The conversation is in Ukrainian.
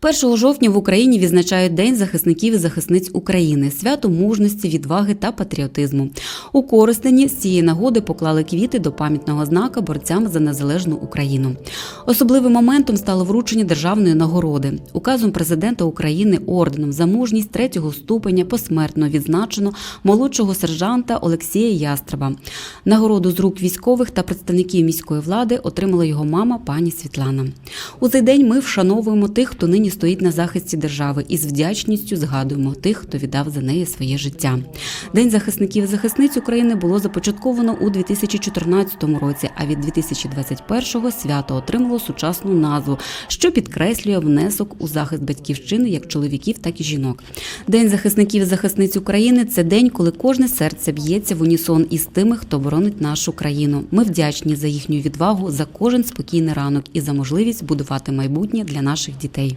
1 жовтня в Україні відзначають День захисників і захисниць України, свято мужності, відваги та патріотизму. У Коростені з цієї нагоди поклали квіти до пам'ятного знака борцям за незалежну Україну. Особливим моментом стало вручення державної нагороди. Указом президента України орденом за мужність третього ступеня посмертно відзначено молодшого сержанта Олексія Ястреба. Нагороду з рук військових та представників міської влади отримала його мама пані Світлана. У цей день ми вшановуємо тих, хто нині стоїть на захисті держави, і з вдячністю згадуємо тих, хто віддав за неї своє життя. День захисників і захисниць України було започатковано у 2014 році, а від 2021-го свято отримало сучасну назву, що підкреслює внесок у захист батьківщини як чоловіків, так і жінок. День захисників і захисниць України це день, коли кожне серце б'ється в унісон із тими, хто боронить нашу країну. Ми вдячні за їхню відвагу, за кожен спокійний ранок і за можливість будувати майбутнє для наших дітей.